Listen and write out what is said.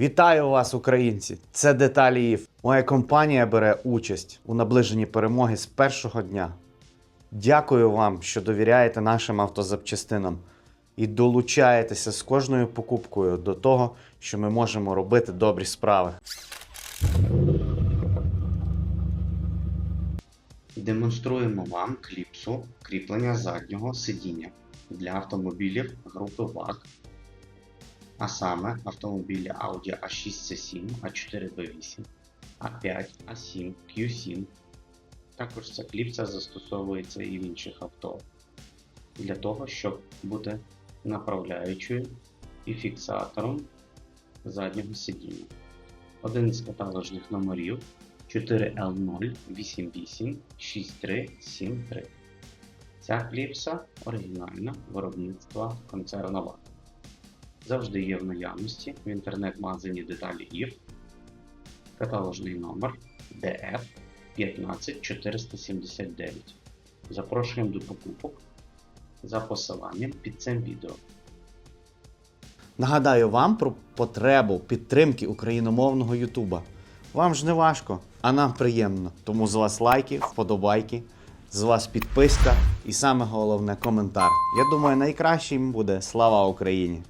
Вітаю вас, українці! Це деталі ІФ. Моя компанія бере участь у наближенні перемоги з першого дня. Дякую вам, що довіряєте нашим автозапчастинам і долучаєтеся з кожною покупкою до того, що ми можемо робити добрі справи. Демонструємо вам кліпсу кріплення заднього сидіння для автомобілів групи ВАГ, а саме автомобілі Audi A6 C7, A4 B8, A5, A7, Q7. Також ця кліпса застосовується і в інших авто для того, щоб бути направляючою і фіксатором заднього сидіння. Один із каталожних номерів 4L0886373. Ця кліпса оригінальна виробництва концерну ВАГ. Завжди є в наявності в інтернет-магазині деталі ІФ. Каталожний номер DF 15479. Запрошуємо до покупок за посиланням під цим відео. Нагадаю вам про потребу підтримки україномовного Ютуба. Вам ж не важко, а нам приємно. Тому з вас лайки, вподобайки, з вас підписка і саме головне коментар. Я думаю, найкращим буде слава Україні!